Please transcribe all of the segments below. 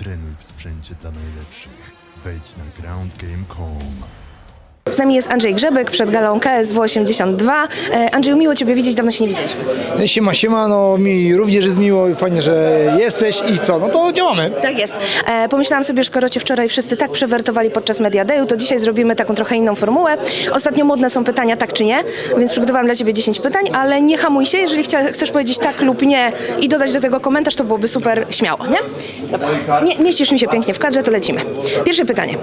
Trenuj w sprzęcie dla najlepszych. Wejdź na groundgame.com. Z nami jest Andrzej Grzebek przed galą KSW 82. E, Andrzeju, miło Ciebie widzieć, dawno się nie widzieliśmy. Siema, siema, no mi również jest miło i fajnie, że jesteś i co, no to działamy. Tak jest. E, pomyślałam sobie, że skoro Cię wczoraj wszyscy tak przewertowali podczas Media Dayu, to dzisiaj zrobimy taką trochę inną formułę. Ostatnio modne są pytania tak czy nie, więc przygotowałam dla Ciebie 10 pytań, ale nie hamuj się, jeżeli chcia, chcesz powiedzieć tak lub nie i dodać do tego komentarz, to byłoby super śmiało, nie? Dobra. Nie, mieścisz mi się pięknie w kadrze, to lecimy. Pierwsze pytanie.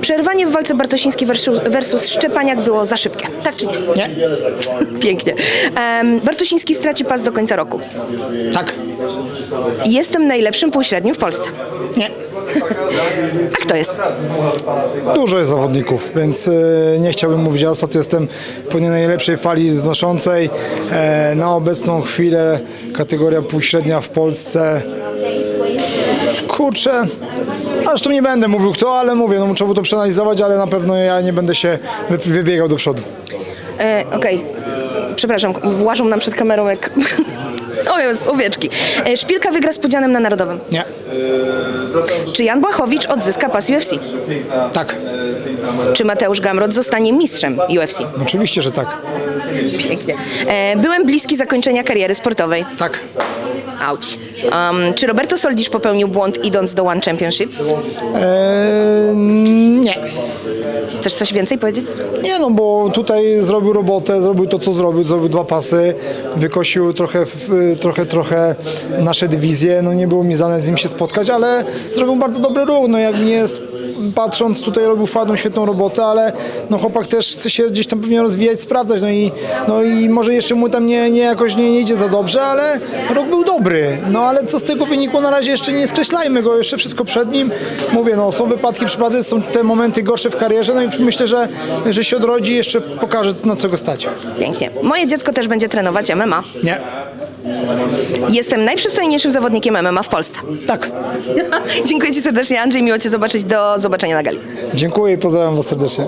Przerwanie w walce Bartosiński versus, versus Szczepaniak było za szybkie, tak czy nie? Nie? Pięknie. Em, Bartosiński straci pas do końca roku. Tak? Jestem najlepszym półśrednim w Polsce. Nie. A kto jest? Dużo jest zawodników, więc e, nie chciałbym mówić, ja ostatnio jestem po nie najlepszej fali wznoszącej. E, na obecną chwilę kategoria półśrednia w Polsce. Kurczę, aż tu nie będę mówił kto, ale mówię, no trzeba było to przeanalizować, ale na pewno ja nie będę się wy- wybiegał do przodu. E, Okej, przepraszam, włażą nam przed kamerą jak... O jest, owieczki. E, Szpilka wygra z Pudzianem na Narodowym. Nie. Czy Jan Błachowicz odzyska pas UFC? Tak. Czy Mateusz Gamrot zostanie mistrzem UFC? Oczywiście, że tak. Pięknie. E, Byłem bliski zakończenia kariery sportowej. Tak. Auć. Um, czy Roberto Soldisz popełnił błąd idąc do One Championship? E, nie. Chcesz coś więcej powiedzieć? Nie no, bo tutaj zrobił robotę, zrobił to, co zrobił, zrobił dwa pasy, wykosił trochę, trochę, trochę nasze dywizje, no nie było mi zdane z nim się spotkać, ale zrobił bardzo dobry ruch, no jak mnie patrząc tutaj robił fajną, świetną robotę, ale no chłopak też chce się gdzieś tam pewnie rozwijać, sprawdzać, no i, no i może jeszcze mu tam nie, nie jakoś nie, nie idzie za dobrze, ale rok był dobry, no ale co z tego wynikło na razie jeszcze nie skreślajmy go, jeszcze wszystko przed nim, mówię, no są wypadki, przypadki, są te momenty gorsze w karierze, no i myślę, że, że się odrodzi i jeszcze pokaże na co go stać. Pięknie. Moje dziecko też będzie trenować MMA. Nie. Jestem najprzystojniejszym zawodnikiem MMA w Polsce. Tak. Dziękuję Ci serdecznie, Andrzej. Miło Cię zobaczyć. Do zobaczenia na gali. Dziękuję i pozdrawiam Was serdecznie.